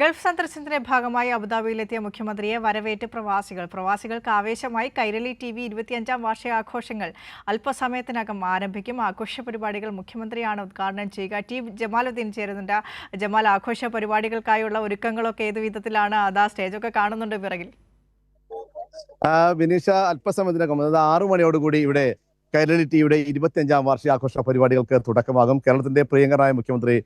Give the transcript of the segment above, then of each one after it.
Gulf സന്ദർശനത്തിന്റെ ഭാഗമായി അബുദാബിയിലെത്തിയ മുഖ്യമന്ത്രിയെ വരവേറ്റ് പ്രവാസികൾ. പ്രവാസികൾക്ക് ആവേശമായി കൈരളി ടി വി ഇരുപത്തിയഞ്ചാം വാർഷികാഘോഷങ്ങൾ അല്പസമയത്തിനകം ആരംഭിക്കും. ആഘോഷ പരിപാടികൾ മുഖ്യമന്ത്രിയാണ് ഉദ്ഘാടനം ചെയ്യുക. ടി ജമാലുദ്ദീൻ ചേരുന്നുണ്ട്. ജമാൽ ആഘോഷ പരിപാടികൾക്കായുള്ള ഒരുക്കങ്ങളൊക്കെ ഏത് വിധത്തിലാണ്? അതാ സ്റ്റേജൊക്കെ കാണുന്നുണ്ട് പിറകിൽ വിനീഷ അല്പസമയത്തിനകം അതായത് ആറു മണിയോടുകൂടി ഇവിടെ കൈരളി ടിയുടെ ഇരുപത്തിയഞ്ചാം വാർഷികാഘോഷ പരിപാടികൾക്ക് തുടക്കമാകും. കേരളത്തിന്റെ പ്രിയങ്കരായ മുഖ്യമന്ത്രി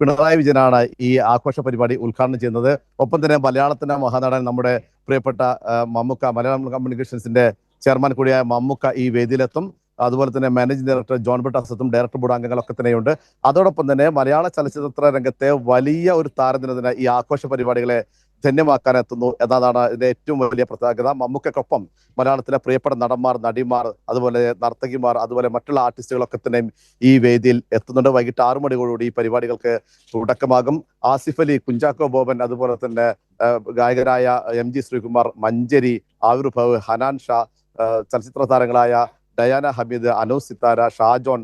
പിണറായി വിജയനാണ് ഈ ആഘോഷ പരിപാടി ഉദ്ഘാടനം ചെയ്യുന്നത്. ഒപ്പം തന്നെ മലയാളത്തിന്റെ മഹാനടൻ നമ്മുടെ പ്രിയപ്പെട്ട മമ്മുക്ക മലയാളം കമ്മ്യൂണിക്കേഷൻസിന്റെ ചെയർമാൻ കൂടിയായ മമ്മുക്ക ഈ വേദിയിലെത്തും. അതുപോലെ തന്നെ മാനേജിംഗ് ഡയറക്ടർ ജോൺ ബട്ടാസത്തും ഡയറക്ടർ ബോർഡ് അംഗങ്ങളൊക്കെ തന്നെയുണ്ട്. അതോടൊപ്പം തന്നെ മലയാള ചലച്ചിത്ര രംഗത്തെ വലിയ ഒരു താരദിനത്തിന് ഈ ആഘോഷ പരിപാടികളെ ധന്യമാക്കാൻ എത്തുന്നു എന്നതാണ് ഇതിന്റെ ഏറ്റവും വലിയ പ്രത്യേകത. മമ്മൂക്കൊപ്പം മലയാളത്തിലെ പ്രിയപ്പെട്ട നടന്മാർ നടിമാർ അതുപോലെ നർത്തകിമാർ അതുപോലെ മറ്റുള്ള ആർട്ടിസ്റ്റുകളൊക്കെ തന്നെ ഈ വേദിയിൽ എത്തുന്നുണ്ട്. വൈകിട്ട് ആറു മണിയോടുകൂടി ഈ പരിപാടികൾക്ക് തുടക്കമാകും. ആസിഫ് അലി കുഞ്ചാക്കോ ബോബൻ അതുപോലെ തന്നെ ഗായകരായ എം ജി ശ്രീകുമാർ മഞ്ചരി ആവിർഭവ് ഹനാൻ ഷാ ചലച്ചിത്ര താരങ്ങളായ ഡയാന ഹമീദ് അനൂസ് സിത്താര ഷാജോൺ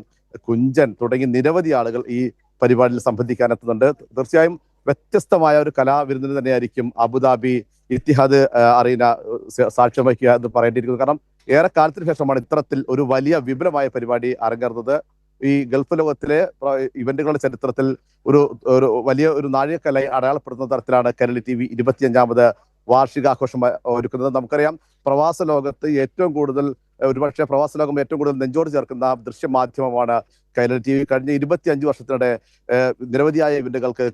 കുഞ്ചൻ തുടങ്ങി നിരവധി ആളുകൾ ഈ പരിപാടിയിൽ സംബന്ധിക്കാൻ എത്തുന്നുണ്ട്. തീർച്ചയായും വ്യത്യസ്തമായ ഒരു കലാവിരുന്നിന് തന്നെയായിരിക്കും അബുദാബി ഇത്തിഹാദ് അറീന സാക്ഷ്യം വഹിക്കുക എന്ന് പറയേണ്ടിയിരിക്കുന്നു. കാരണം ഏറെ കാലത്തിന് ശേഷമാണ് ഇത്തരത്തിൽ ഒരു വലിയ വിപുലമായ പരിപാടി അരങ്ങേറുന്നത്. ഈ ഗൾഫ് ലോകത്തിലെ ഇവന്റുകളുടെ ചരിത്രത്തിൽ ഒരു ഒരു വലിയ ഒരു നാഴികക്കലായി അടയാളപ്പെടുന്ന തരത്തിലാണ് കരളി ടി വി ഇരുപത്തിയഞ്ചാമത് വാർഷികാഘോഷം ഒരുക്കുന്നത്. നമുക്കറിയാം പ്രവാസ ലോകത്ത് ഏറ്റവും കൂടുതൽ ഒരുപക്ഷെ പ്രവാസ ലോകം ഏറ്റവും കൂടുതൽ നെഞ്ചോട് ചേർക്കുന്ന ദൃശ്യമാധ്യമമാണ് കൈരളി ടി വി. കഴിഞ്ഞ ഇരുപത്തിയഞ്ച് വർഷത്തിനിടെ നിരവധിയായ ഇവന്റുകൾക്ക്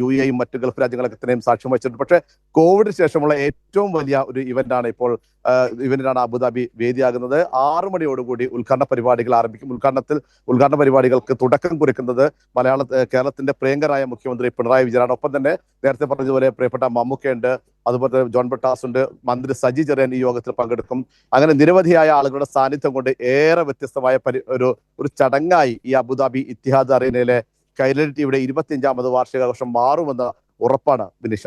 യു എയും മറ്റ് ഗൾഫ് രാജ്യങ്ങളൊക്കെ ഇത്രയും സാക്ഷ്യം വഹിച്ചിട്ടുണ്ട്. പക്ഷേ കോവിഡിന് ശേഷമുള്ള ഏറ്റവും വലിയ ഒരു ഇവന്റാണ് ഇപ്പോൾ ഇവന്റിനാണ് അബുദാബി വേദിയാകുന്നത്. ആറു മണിയോടുകൂടി ഉദ്ഘാടന പരിപാടികൾ ആരംഭിക്കും. ഉദ്ഘാടനത്തിൽ ഉദ്ഘാടന പരിപാടികൾക്ക് തുടക്കം കുറിക്കുന്നത് മലയാള കേരളത്തിന്റെ പ്രിയങ്കരായ മുഖ്യമന്ത്രി പിണറായി വിജയനാണ്. ഒപ്പം തന്നെ നേരത്തെ പറഞ്ഞതുപോലെ പ്രിയപ്പെട്ട മമ്മൂക്കയുണ്ട്. അതുപോലെ ജോൺ ബട്ടാസ് ഉണ്ട്. മന്ത്രി സജി ചെറിയാൻ ഈ യോഗത്തിൽ പങ്കെടുക്കും. അങ്ങനെ നിരവധിയായ ആളുകളുടെ സാന്നിധ്യം കൊണ്ട് ഏറെ വ്യത്യസ്തമായ പരി ഒരു ഒരു ചടങ്ങായി ഈ അബുദാബി ഇത്തിഹാദ് അറീനയിലെ കൈരളി ഇരുപത്തി ഇരുപത്തിയഞ്ചാമത് വാർഷികാഘോഷം മാറുമെന്ന് ഉറപ്പാണ് വിനിഷ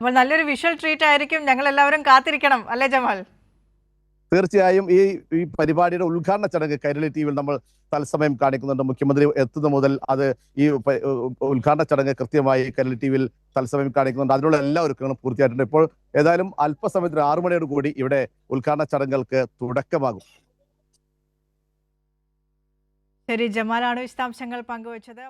നല്ലൊരു വിഷ്വൽ ട്രീറ്റ് ആയിരിക്കും. ഞങ്ങൾ എല്ലാവരും കാത്തിരിക്കണം. അല്ലേ ജമാൽ? തീർച്ചയായും ഈ ഈ പരിപാടിയുടെ ഉദ്ഘാടന ചടങ്ങ് കൈരളി ടി വിയിൽ നമ്മൾ തത്സമയം കാണിക്കുന്നുണ്ട്. മുഖ്യമന്ത്രി എത്തുന്ന മുതൽ അത് ഈ ഉദ്ഘാടന ചടങ്ങ് കൃത്യമായി കൈരളി ടി വിയിൽ തത്സമയം കാണിക്കുന്നുണ്ട്. അതിനുള്ള എല്ലാ ഒരുക്കങ്ങളും പൂർത്തിയായിട്ടുണ്ട്. ഇപ്പോൾ ഏതായാലും അല്പസമയത്തിന് ആറു മണിയോട് കൂടി ഇവിടെ ഉദ്ഘാടന ചടങ്ങുകൾക്ക് തുടക്കമാകും. ശരി ജമാലാണ് വിശദാംശങ്ങൾ പങ്കുവച്ചത്.